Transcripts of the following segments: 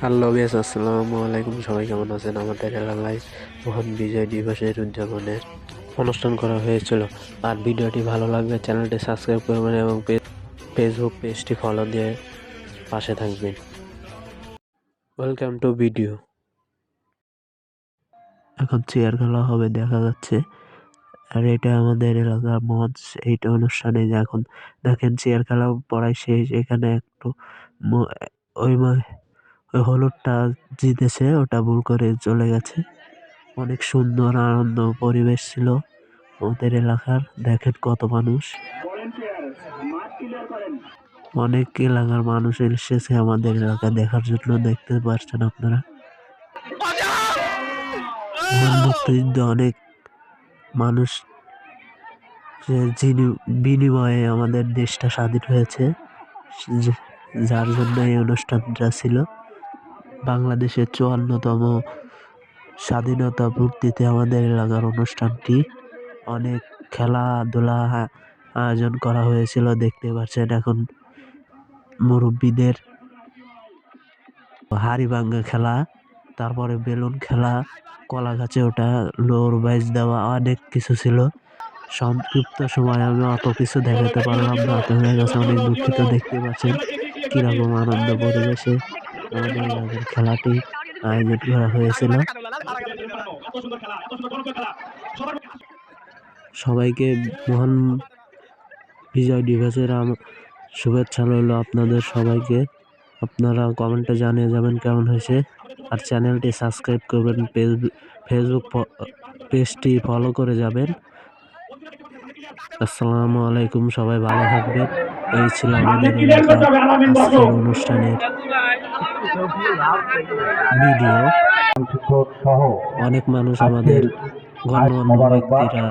Hello বেশ আসসালামু আলাইকুম। সবাই কেমন আছেন? আমাদের এলাকায় মহান বিজয় দিবসের উদযাপনের অনুষ্ঠান করা হয়েছিল। আর ভিডিওটি ভালো লাগবে চ্যানেলটি সাবস্ক্রাইব করবেন এবং ফেসবুক পেজটি ফলো দিয়ে পাশে থাকবেন। ওয়েলকাম টু ভিডিও এখন চেয়ার খেলা হবে, দেখা যাচ্ছে। আর এটা আমাদের এলাকার মঞ্চ এইটা অনুষ্ঠানে এখন দেখেন চেয়ার খেলা পড়ায় শেষ। এখানে একটু ওই হলুদটা জিতেছে ওটা ভুল করে চলে গেছে। অনেক সুন্দর আনন্দ পরিবেশ ছিল আমাদের এলাকার, দেখেন কত মানুষ। অনেক এলাকার মানুষ এসেছে আমাদের এলাকা দেখার জন্য, দেখতে পাচ্ছেন আপনারা। অনেক মানুষ বিনিময়ে আমাদের দেশটা স্বাধীন হয়েছে যার জন্য এই অনুষ্ঠানটা ছিল। বাংলাদেশের চুয়ান্নতম স্বাধীনতা পূর্তিতে আমাদের এলাকার অনুষ্ঠানটি অনেক খেলাধুলা আয়োজন করা হয়েছিল, দেখতে পাচ্ছেন এখন মুরব্বীদের। হাড়ি ভাঙ্গা খেলা, তারপরে বেলুন খেলা কলা গাছে ওটা লোর বাইজ দেওয়া, অনেক কিছু ছিল। সংক্ষিপ্ত সময় আমি অত কিছু দেখাতে পারলাম না আপনাদের কাছে অনেক দুঃখিত, দেখতে পাচ্ছেন কীরকম আনন্দ পরিবেশে। আমাদের খেলাটি আয়োজন করা হয়েছিল। সবাইকে মহান বিজয় দিবসের শুভেচ্ছা রইল আপনাদের সবাইকে। আপনারা কমেন্টে জানিয়ে যাবেন কেমন হয়েছে। আর চ্যানেলটি সাবস্ক্রাইব করবেন ফেসবুক পেজটি ফলো করে যাবেন। আসসালামু আলাইকুম, সবাই ভালো থাকবেন। এই ছিল আমাদের এলাকার আজকের অনুষ্ঠানের ভিডিও। অনেক মানুষ আমাদের গণ্যমান্য ব্যক্তিরা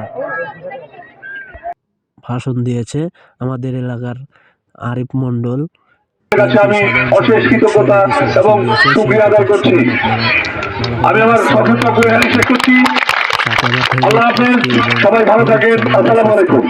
ভাষণ দিয়েছে। আমাদের এলাকার আরিফ মন্ডল কাছে আমি অশেষ কৃতজ্ঞতা এবং শুক্রিয়া আদায় করছি। আমি আমার সতর্ক করে শেষ করছি। আল্লাহ হাফেজ। সবাই ভালো থাকেন। আসসালামু আলাইকুম।